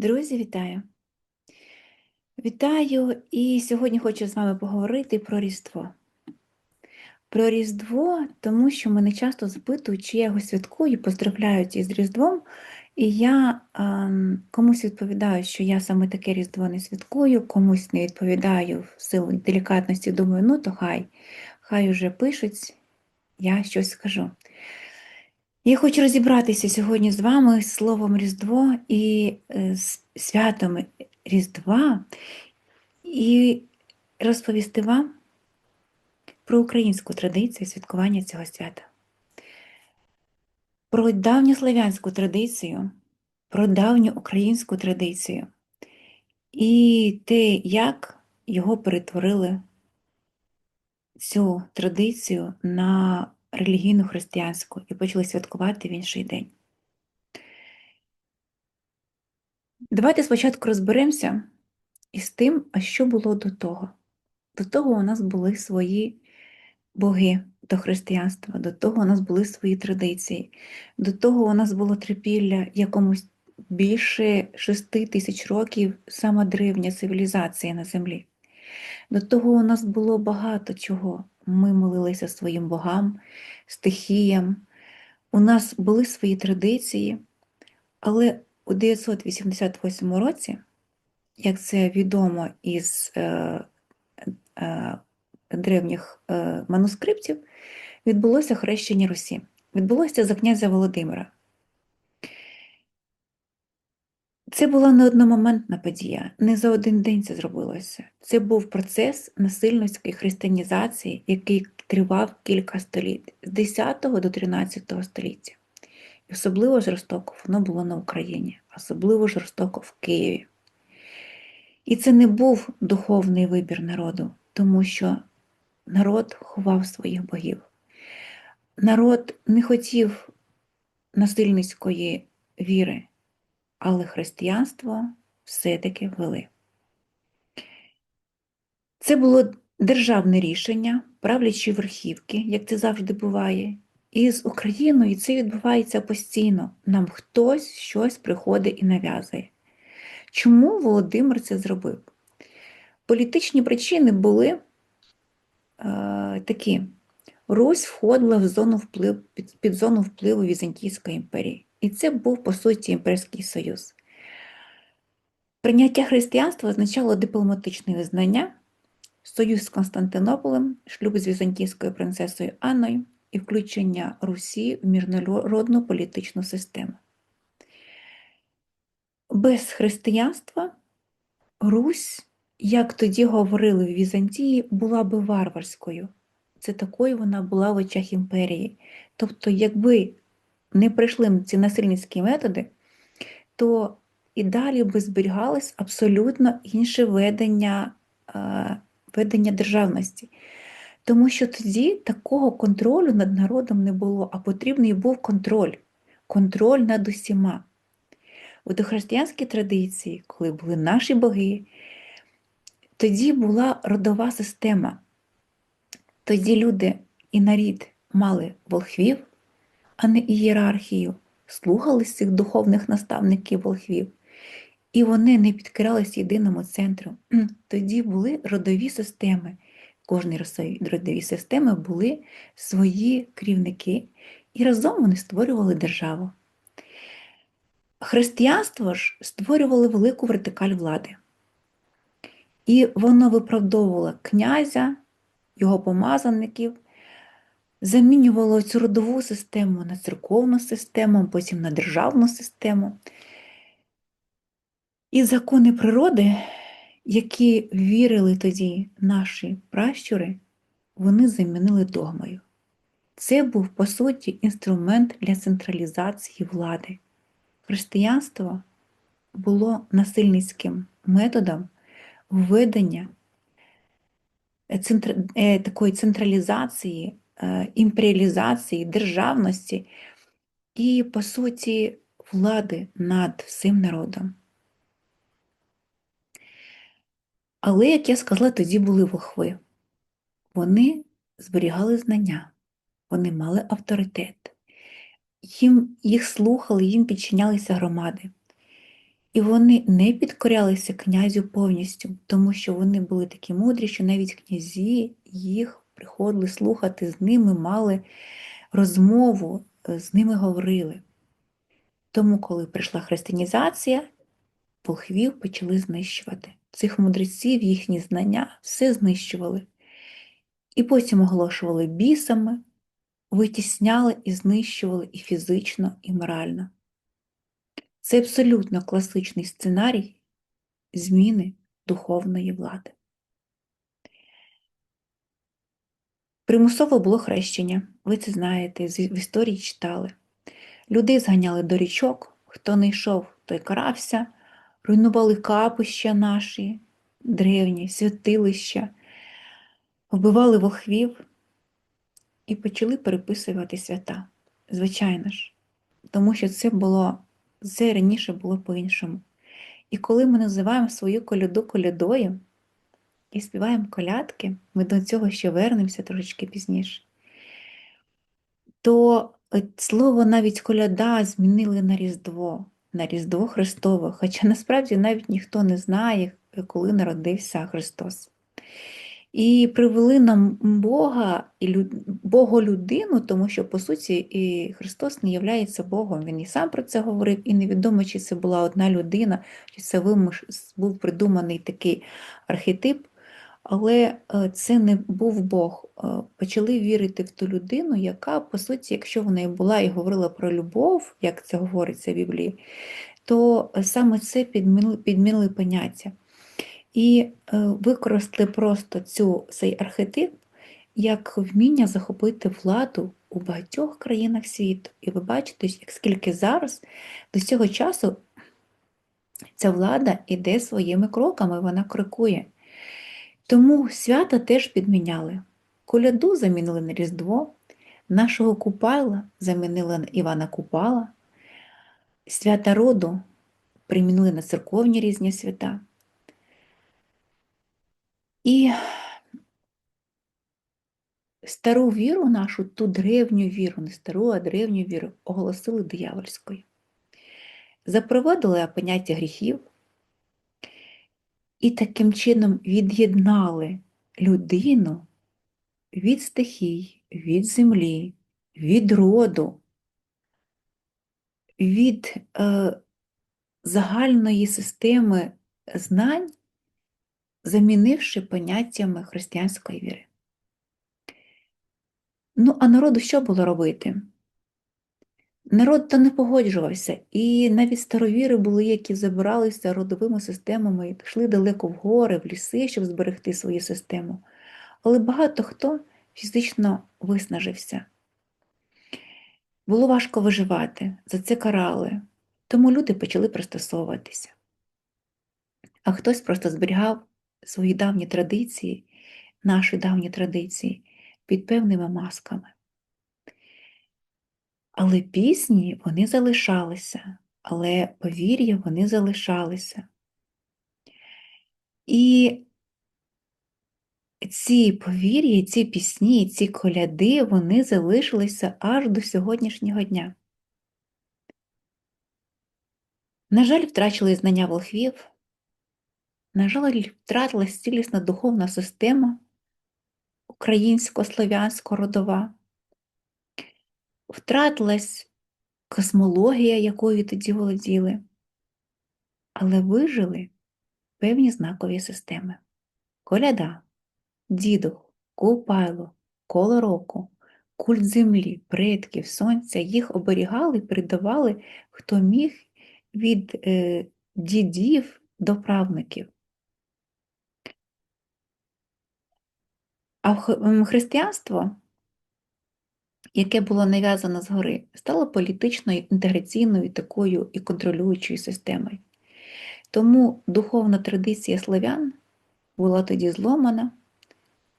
Друзі, вітаю! Вітаю! І сьогодні хочу з вами поговорити про Різдво. Про Різдво, тому що мене часто запитують, чи я його святкую, поздравляють із Різдвом. І я а, комусь відповідаю, що я саме таке Різдво не святкую, комусь не відповідаю в силу делікатності, думаю, ну то хай, хай уже пишуть, я щось скажу. Я хочу розібратися сьогодні з вами з словом Різдво і е, з святом Різдва і розповісти вам про українську традицію святкування цього свята, про давньослов'янську традицію, про давню українську традицію і те, як його перетворили цю традицію на релігійну християнську і почали святкувати в інший день. Давайте спочатку розберемося із тим, а що було до того. До того у нас були свої боги до християнства, до того у нас були свої традиції, до того у нас було трипілля якомусь більше шести тисяч років сама древня цивілізація на землі. До того у нас було багато чого. Ми молилися своїм богам, стихіям. У нас були свої традиції, але у 988 році, як це відомо із е, е, древніх е, манускриптів, відбулося хрещення Русі. Відбулося за князя Володимира. Це була не одномоментна подія, не за один день це зробилося. Це був процес насильницької християнізації, який тривав кілька століть з 10 до 13 століття. І особливо жорстоко воно було на Україні, особливо жорстоко в Києві. І це не був духовний вибір народу, тому що народ ховав своїх богів. Народ не хотів насильницької віри але християнство все-таки вели. Це було державне рішення, правлячі верхівки, як це завжди буває. І з Україною це відбувається постійно. Нам хтось щось приходить і нав'язує. Чому Володимир це зробив? Політичні причини були е, такі: Русь входила в зону вплив, під, під зону впливу Візантійської імперії. І це був, по суті, імперський союз. Прийняття християнства означало дипломатичне визнання, союз з Константинополем, шлюб з візантійською принцесою Анною і включення Русі в міжнародну політичну систему. Без християнства Русь, як тоді говорили в Візантії, була би варварською. Це такою вона була в очах імперії. Тобто, якби не прийшли ці насильницькі методи, то і далі би зберігалось абсолютно інше ведення, ведення державності. Тому що тоді такого контролю над народом не було, а потрібний був контроль, контроль над усіма. У дохристиянській традиції, коли були наші боги, тоді була родова система. Тоді люди і нарід мали волхвів, а не ієрархію, слухались цих духовних наставників волхвів, і вони не підкирались єдиному центру. Тоді були родові системи. Кожній родовій системи були свої керівники, і разом вони створювали державу. Християнство ж створювало велику вертикаль влади. І воно виправдовувало князя, його помазаників замінювало цю родову систему на церковну систему, потім на державну систему. І закони природи, які вірили тоді наші пращури, вони замінили догмою. Це був, по суті, інструмент для централізації влади. Християнство було насильницьким методом введення е, такої централізації імперіалізації, державності і, по суті, влади над всім народом. Але, як я сказала, тоді були вохви. Вони зберігали знання, вони мали авторитет, їм, їх слухали, їм підчинялися громади. І вони не підкорялися князю повністю, тому що вони були такі мудрі, що навіть князі їх приходили слухати, з ними мали розмову, е, з ними говорили. Тому, коли прийшла християнізація, волхвів почали знищувати. Цих мудреців, їхні знання все знищували. І потім оголошували бісами, витісняли і знищували і фізично, і морально. Це абсолютно класичний сценарій зміни духовної влади. Примусово було хрещення, ви це знаєте, в історії читали. Людей зганяли до річок, хто не йшов, той карався, руйнували капища наші, древні, святилища, вбивали вохвів і почали переписувати свята. Звичайно ж, тому що це було це раніше було по-іншому. І коли ми називаємо свою коляду колядою і співаємо колядки, ми до цього ще вернемося трошечки пізніше, то слово навіть коляда змінили на Різдво, на Різдво Христове, хоча насправді навіть ніхто не знає, коли народився Христос і привели нам Бога і Боголюдину, тому що, по суті, і Христос не являється Богом. Він і сам про це говорив, і невідомо, чи це була одна людина, чи це був придуманий такий архетип. Але е, це не був Бог. Е, почали вірити в ту людину, яка, по суті, якщо вона і була і говорила про любов, як це говориться в Біблії, то саме це підмінили, підмінили поняття і е, використали просто цю, цей архетип як вміння захопити владу у багатьох країнах світу. І ви бачите, скільки зараз до цього часу ця влада йде своїми кроками, вона крокує. Тому свята теж підміняли. Коляду замінили на Різдво, нашого Купайла замінили на Івана Купала, свята роду примінили на церковні різні свята. І стару віру нашу, ту древню віру, не стару, а древню віру, оголосили диявольською. Запровадили поняття гріхів і таким чином від'єднали людину від стихій, від землі, від роду, від е, загальної системи знань замінивши поняттями християнської віри. Ну, а народу що було робити? Народ то не погоджувався, і навіть старовіри були, які забиралися родовими системами і пішли далеко в гори, в ліси, щоб зберегти свою систему. Але багато хто фізично виснажився. Було важко виживати, за це карали, тому люди почали пристосовуватися. А хтось просто зберігав свої давні традиції, наші давні традиції під певними масками. Але пісні вони залишалися, але повір'я вони залишалися. І ці повір'я, ці пісні, ці коляди, вони залишилися аж до сьогоднішнього дня. На жаль, втрачили знання волхвів, на жаль, втратилась цілісна духовна система українсько-слов'янсько-родова, втратилась космологія, якою тоді володіли, але вижили певні знакові системи: коляда, дідух, купайло, коло року, культ землі, предків, сонця, їх оберігали передавали, хто міг від е, дідів до правників. А християнство, яке було нав'язано згори, стало політичною, інтеграційною такою і контролюючою системою. Тому духовна традиція славян була тоді зломана,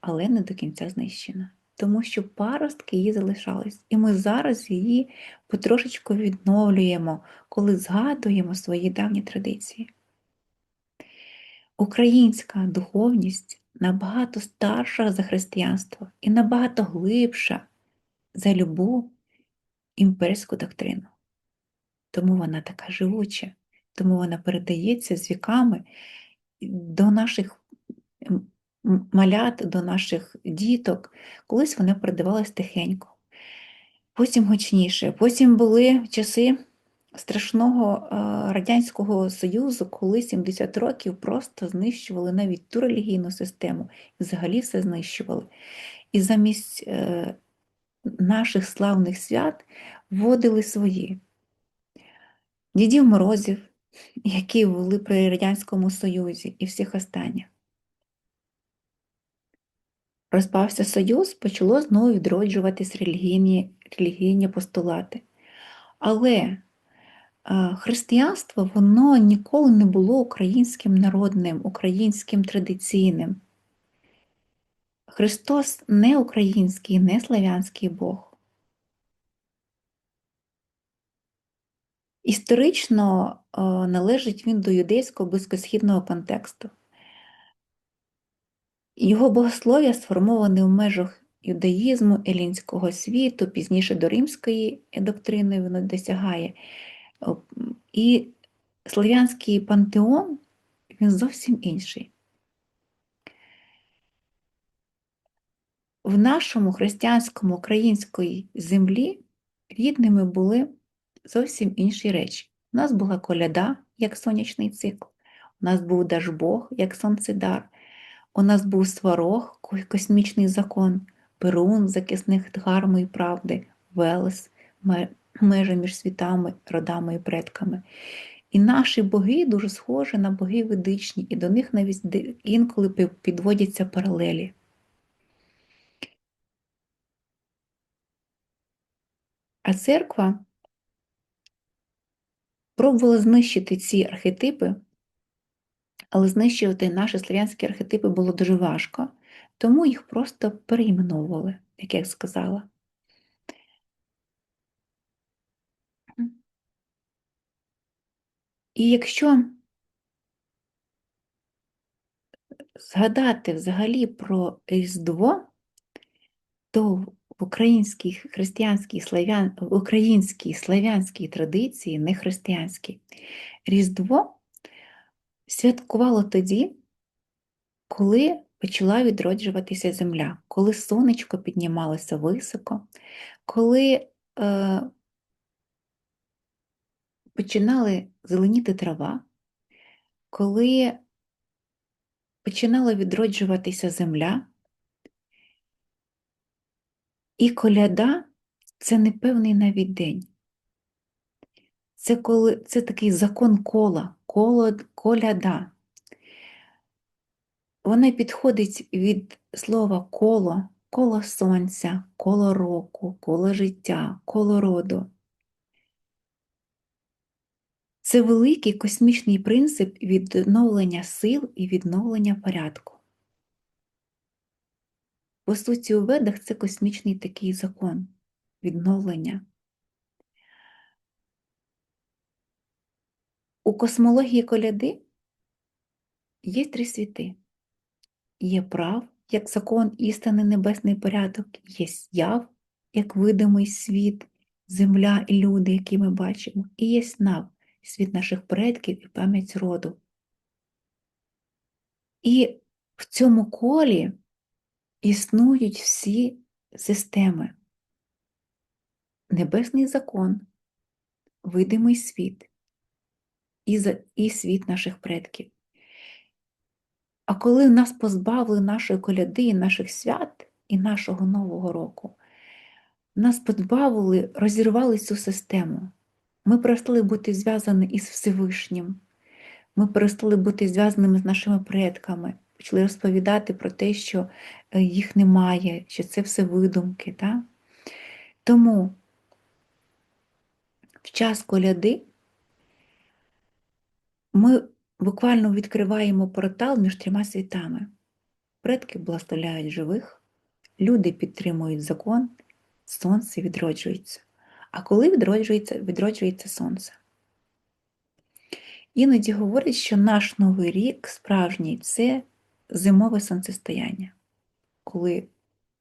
але не до кінця знищена. Тому що паростки її залишались. І ми зараз її потрошечку відновлюємо, коли згадуємо свої давні традиції. Українська духовність набагато старша за християнство і набагато глибша за любу імперську доктрину. Тому вона така живуча, тому вона передається з віками до наших малят, до наших діток. Колись вона передавалась тихенько, потім гучніше. Потім були часи страшного Радянського Союзу, коли 70 років просто знищували навіть ту релігійну систему і взагалі все знищували. І замість е, наших славних свят вводили свої дідів морозів, які були при Радянському Союзі, і всіх останніх. Розпався Союз, почало знову відроджуватись релігійні релігійні постулати. Але християнство воно ніколи не було українським народним, українським традиційним. Христос не український, не славянський Бог. Історично належить він до юдейського близькосхідного контексту. Його богослов'я сформоване в межах юдаїзму, елінського світу, пізніше до римської доктрини воно досягає. І слов'янський пантеон він зовсім інший. В нашому християнському української землі рідними були зовсім інші речі. У нас була коляда, як сонячний цикл, у нас був Дажбог, як сонцедар, у нас був сварог, космічний закон, перун, захисник дгарми і правди, Велес, межа між світами, родами і предками. І наші боги дуже схожі на боги ведичні, і до них навіть інколи підводяться паралелі. А церква пробувала знищити ці архетипи, але знищувати наші слов'янські архетипи було дуже важко, тому їх просто перейменовували, як я сказала. І якщо згадати взагалі про Різдво, то в українській християнській славян, українській славянській традиції, не християнській, Різдво святкувало тоді, коли почала відроджуватися земля, коли сонечко піднімалося високо, коли е, починали зеленіти трава, коли починала відроджуватися земля, і коляда це непевний навіть день. Це коли, це такий закон кола, коло, коляда. Вона підходить від слова коло, коло сонця, коло року, коло життя, коло роду. Це великий космічний принцип відновлення сил і відновлення порядку. По суті, у ведах це космічний такий закон відновлення. У космології коляди є три світи. Є прав, як закон істини небесний порядок, є яв, як видимий світ, земля і люди, які ми бачимо, і є нав, світ наших предків і пам'ять роду. І в цьому колі існують всі системи. Небесний закон, видимий світ і, світ наших предків. А коли нас позбавили нашої коляди, наших свят і нашого Нового року, нас позбавили, розірвали цю систему. Ми перестали бути зв'язані із Всевишнім, ми перестали бути зв'язаними з нашими предками, почали розповідати про те, що е, їх немає, що це все видумки. Так? Тому в час коляди ми буквально відкриваємо портал між трьома світами. Предки благословляють живих, люди підтримують закон, сонце відроджується. А коли відроджується, відроджується сонце? Іноді говорять, що наш новий рік справжній це зимове сонцестояння, коли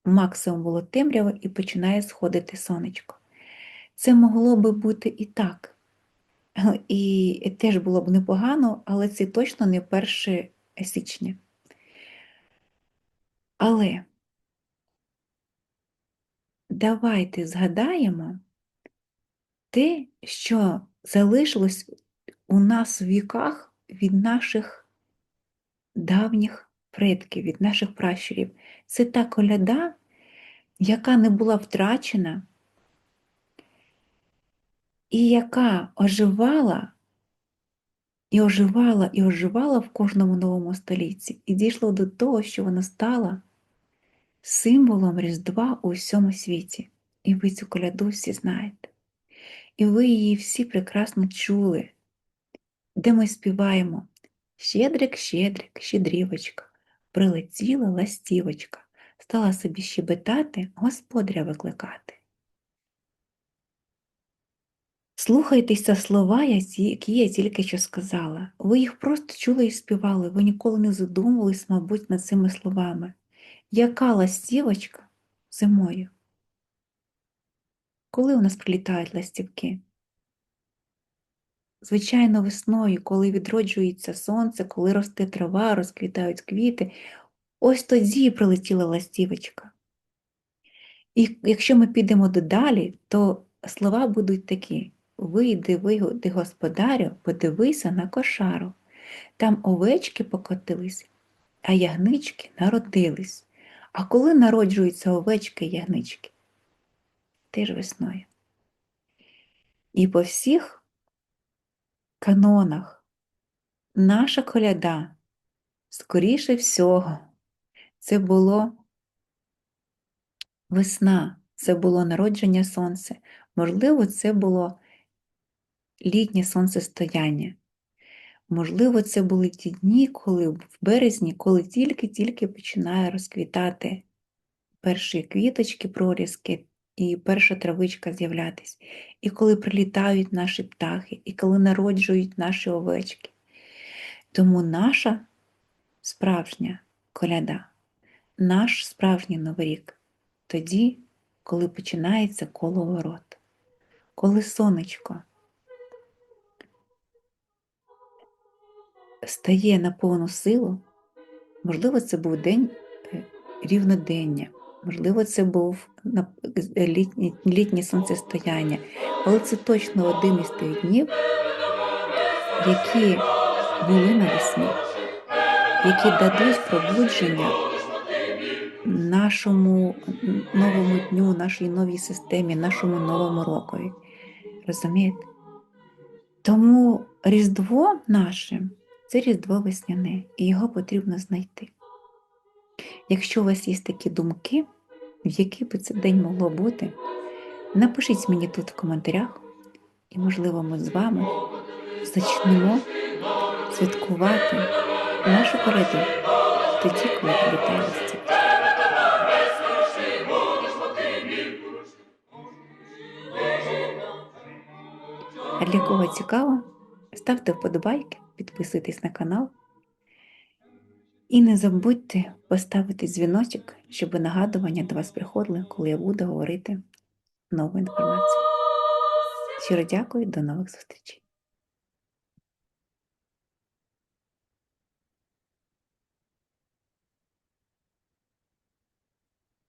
максимум було темрява і починає сходити сонечко. Це могло би бути і так. І теж було б непогано, але це точно не 1 січня. Але давайте згадаємо те, що залишилось у нас в віках від наших давніх предків, від наших пращурів. Це та коляда, яка не була втрачена, і яка оживала, і оживала, і оживала в кожному новому столітті, і дійшло до того, що вона стала символом Різдва у всьому світі. І ви цю коляду всі знаєте. І ви її всі прекрасно чули, де ми співаємо Щедрик, щедрик, щедрівочка, прилетіла ластівочка, стала собі щебетати, господаря викликати. Слухайтеся слова, які я тільки що сказала. Ви їх просто чули і співали, ви ніколи не задумувались, мабуть, над цими словами. Яка ластівочка зимою? Коли у нас прилітають ластівки? Звичайно, весною, коли відроджується сонце, коли росте трава, розквітають квіти, ось тоді прилетіла ластівочка. І якщо ми підемо додалі, то слова будуть такі: Вийди, вийди, господарю, подивися на кошару. Там овечки покотились, а ягнички народились. А коли народжуються овечки і ягнички? Теж весною. І по всіх канонах. Наша коляда, скоріше всього, це було весна, це було народження сонця, можливо, це було літнє сонцестояння. Можливо, це були ті дні, коли в березні, коли тільки-тільки починає розквітати перші квіточки, прорізки, і перша травичка з'являтись, і коли прилітають наші птахи, і коли народжують наші овечки. Тому наша справжня коляда, наш справжній Новий рік. Тоді, коли починається коловорот, коли сонечко стає на повну силу, можливо, це був день е, рівнодення, можливо, це був літнє, літнє сонцестояння, але це точно один із тих днів, які були навесні, які дадуть пробудження нашому новому дню, нашій новій системі, нашому новому рокові. Розумієте? Тому Різдво наше це Різдво весняне, і його потрібно знайти. Якщо у вас є такі думки, в який би це день могло бути, напишіть мені тут в коментарях, і, можливо, ми з вами почнемо святкувати нашу переду тоді, коли прилітає листівка. А для кого цікаво, ставте вподобайки, підписуйтесь на канал. І не забудьте поставити дзвіночок, щоб нагадування до вас приходили, коли я буду говорити нову інформацію. Щиро дякую, до нових зустрічей!